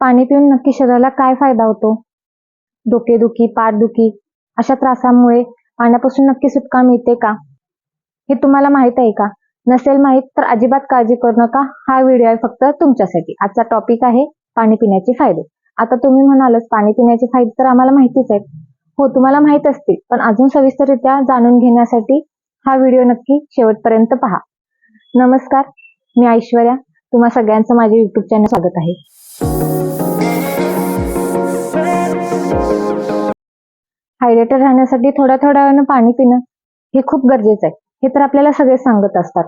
पाणी पिऊन नक्की शरीराला काय फायदा होतो? डोकेदुखी पाठदुखी अशा त्रासामुळे पाण्यापासून नक्की सुटका मिळते का? हे तुम्हाला माहीत आहे का? नसेल माहीत तर अजिबात काळजी करू नका. हा व्हिडिओ आहे फक्त तुमच्यासाठी. आजचा टॉपिक आहे पाणी पिण्याचे फायदे. आता तुम्ही म्हणालच पाणी पिण्याचे फायदे तर आम्हाला माहितीच आहेत. हो तुम्हाला माहीत असतील. पण अजून सविस्तररित्या जाणून घेण्यासाठी हा व्हिडिओ नक्की शेवटपर्यंत पहा. नमस्कार मी ऐश्वर्या. तुम्हा सगळ्यांचं माझ्या युट्यूब चॅनल स्वागत आहे. हायड्रेटेड राहण्यासाठी थोड्या थोड्या वेळानं पाणी पिणं हे खूप गरजेचं आहे. हे तर आपल्याला सगळे सांगत असतात.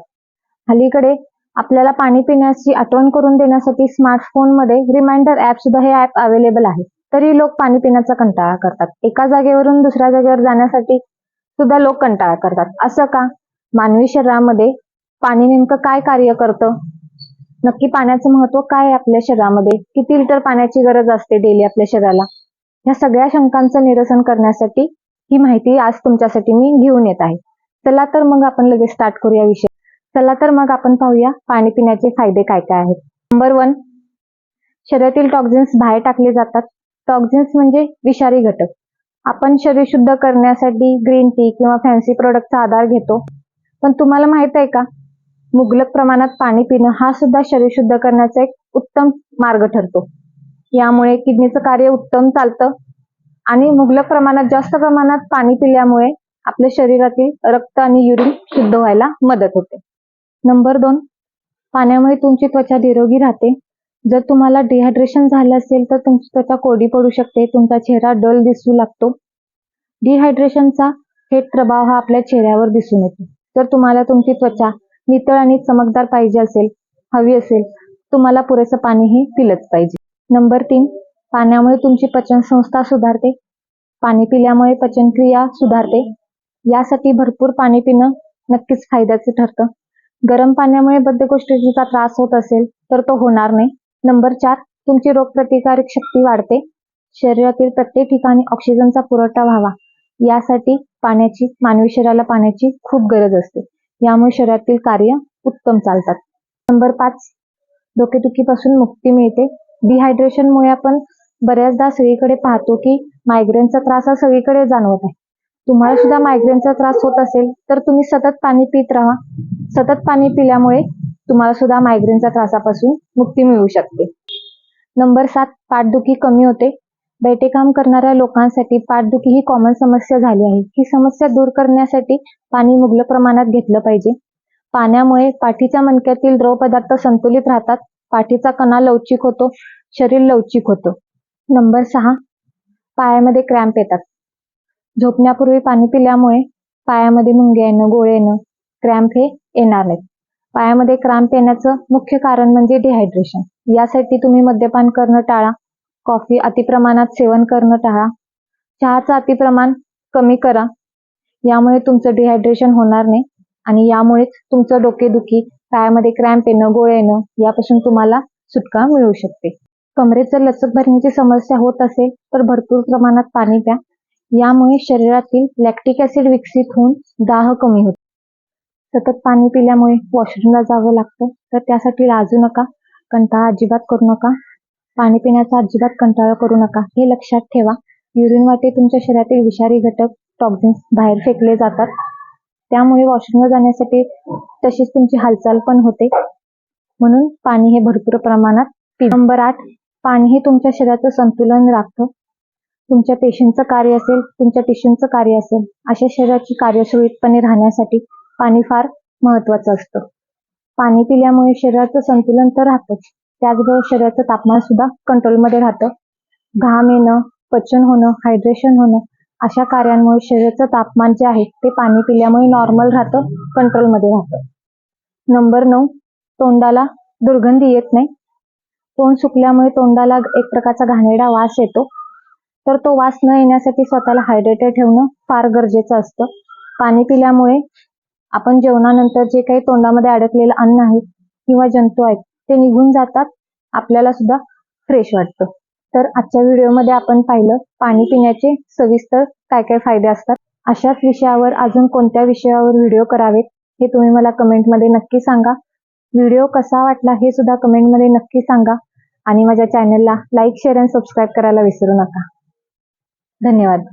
हलीकडे आपल्याला पाणी पिण्याची आठवण करून देण्यासाठी स्मार्टफोनमध्ये रिमाइंडर ऍप सुद्धा हे ऍप अवेलेबल आहे तरी लोक पाणी पिण्याचा कंटाळा करतात. एका जागेवरून दुसऱ्या जागेवर जाण्यासाठी सुद्धा लोक कंटाळा करतात. असं का? मानवी शरीरामध्ये पाणी नेमकं काय कार्य करतं? नक्की पाण्याचं महत्त्व काय आहे आपल्या शरीरामध्ये? किती लिटर पाण्याची गरज असते डेली आपल्या शरीराला? या सगळ्या शंकांचं निरसन करण्यासाठी ही माहिती आज तुमच्यासाठी मी घेऊन येत आहे. चला तर मग आपण लगेच स्टार्ट करूया विषय. चला तर मग आपण पाहूया पाणी पिण्याचे फायदे काय काय आहेत. नंबर वन शरीरातील टॉक्झिन्स बाहेर टाकले जातात. टॉक्झिन्स म्हणजे विषारी घटक. आपण शरीर शुद्ध करण्यासाठी ग्रीन टी किंवा फॅन्सी प्रोडक्टचा आधार घेतो. पण तुम्हाला माहीत आहे का? मुबलक प्रमाणात पाणी पिणं हा सुद्धा शरीर शुद्ध करण्याचा एक उत्तम मार्ग ठरतो. यामुळे किडनीचं कार्य उत्तम चालतं आणि मुबलक प्रमाणात जास्त प्रमाणात पाणी पिल्यामुळे आपल्या शरीरातील रक्त आणि युरिन शुद्ध व्हायला मदत होते. नंबर दोन पाण्यामुळे तुमची त्वचा निरोगी राहते. जर तुम्हाला डिहायड्रेशन झालं असेल तर तुमची त्वचा कोरडी पडू शकते तुमचा चेहरा डल दिसू लागतो. डिहायड्रेशनचा थेट प्रभाव हा आपल्या चेहऱ्यावर दिसून येतो. जर तुम्हाला तुमची त्वचा नितळ आणि चमकदार पाहिजे असेल हवी असेल तुम्हाला पुरेसं पाणीही पिलंच पाहिजे. नंबर तीन पाण्यामुळे तुमची पचनसंस्था सुधारते. पाणी पिल्यामुळे पचनक्रिया सुधारते. यासाठी भरपूर पाणी पिणं नक्कीच फायद्याचं ठरतं. गरम पाण्यामुळे बद्धकोष्ठतेचा त्रास होत असेल तर तो होणार नाही. नंबर चार तुमची रोगप्रतिकारक शक्ती वाढते. शरीरातील प्रत्येक ठिकाणी ऑक्सिजनचा पुरवठा व्हावा. यासाठी पाण्याची मानवी शरीराला पाण्याची खूप गरज असते. यामुळे शरीरातील कार्य उत्तम चालतात. नंबर पाच डोकेदुखीपासून मुक्ती मिळते. डिहायड्रेशनमुळे आपण बऱ्याचदा सगळीकडे पाहतो की मायग्रेनचा त्रास हा सगळीकडे जाणवत आहे. तुम्हाला सुद्धा मायग्रेनचा त्रास होत असेल तर तुम्ही सतत पाणी पित राहा. सतत पाणी पिल्यामुळे तुम्हाला सुद्धा मायग्रेनच्या त्रासापासून मुक्ती मिळू शकते. नंबर सात पाठदुखी कमी होते. बैठे काम करणाऱ्या लोकांसाठी पाठदुखी ही कॉमन समस्या झाली आहे. ही समस्या दूर करण्यासाठी पाणी मुबलक प्रमाणात घेतलं पाहिजे. पाण्यामुळे पाठीच्या मणक्यातील द्रव पदार्थ संतुलित राहतात. पाठीचा कणा लवचिक होतो. शरीर लवचिक होतं. नंबर सहा पायामध्ये क्रॅम्प येतात. झोपण्यापूर्वी पाणी पिल्यामुळे पायामध्ये मुंगे येणं गोळे येणं क्रॅम्प हे येणार नाहीत. पायामध्ये क्रॅम्प येण्याचं मुख्य कारण म्हणजे डिहायड्रेशन यासाठी तुम्ही मद्यपान करणं टाळा. कॉफी अतिप्रमाणात सेवन करणं टाळा. चहाचं अतिप्रमाण कमी करा. यामुळे तुमचं डिहायड्रेशन होणार नाही आणि यामुळेच तुमचं डोकेदुखी पायामध्ये क्रॅम्प येणं गोळे येणं यापासून तुम्हाला सुटका मिळू शकते. कमरेचं लचक भरण्याची समस्या होत असेल तर भरपूर प्रमाणात पाणी प्या. यामुळे शरीरातील लॅक्टिक ऍसिड विकसित होऊन दाह कमी होतो. सतत पाणी पिल्यामुळे वॉशरूमला जावं लागतं तर त्यासाठी लाजू नका. कंटाळा अजिबात करू नका. पाणी पिण्याचा अजिबात कंटाळा करू नका. हे लक्षात ठेवा. युरिन वाटे तुमच्या शरीरातील विषारी घटक टॉक्झिन्स बाहेर फेकले जातात. त्यामुळे वॉशरूमला जाण्यासाठी तशीच तुमची हालचाल पण होते. म्हणून पाणी हे भरपूर प्रमाणात नंबर आठ पाणी हे तुमच्या शरीराचं संतुलन राखतं. तुमच्या पेशींचं कार्य असेल तुमच्या टिश्यूंचं कार्य असेल अशा शरीराची कार्यसुरळीतपणे राहण्यासाठी पाणी फार महत्वाचं असतं. पाणी पिल्यामुळे शरीराचं संतुलन तर राहतंच. त्याचबरोबर शरीराचं तापमान सुद्धा कंट्रोलमध्ये राहतं. घाम येणं पचन होणं हायड्रेशन होणं अशा कार्यांमुळे शरीराचं तापमान जे आहे ते पाणी पिल्यामुळे नॉर्मल राहतं कंट्रोलमध्ये राहतं. नंबर नऊ तोंडाला दुर्गंधी येत नाही. तोंड सुकल्यामुळे तोंडाला एक प्रकारचा घाणेरडा वास येतो. तर तो वास न येण्यासाठी स्वतःला हायड्रेटेड ठेवणं फार गरजेचं असतं. पाणी पिल्यामुळे आपण जेवणानंतर जे काही तोंडामध्ये अडकलेलं अन्न आहे किंवा जंतू आहेत ते निघून जातात. आपल्याला सुद्धा फ्रेश वाटतं. तर आजच्या व्हिडिओमध्ये आपण पाहिलं पाणी पिण्याचे सविस्तर काय काय फायदे असतात. अशाच विषयावर अजून कोणत्या विषयावर व्हिडिओ करावेत हे तुम्ही मला कमेंटमध्ये नक्की सांगा. व्हिडिओ कसा वाटला हे सुद्धा कमेंटमध्ये नक्की सांगा. आणि माझ्या चॅनलला लाईक शेअर आणि सबस्क्राईब करायला विसरू नका. धन्यवाद.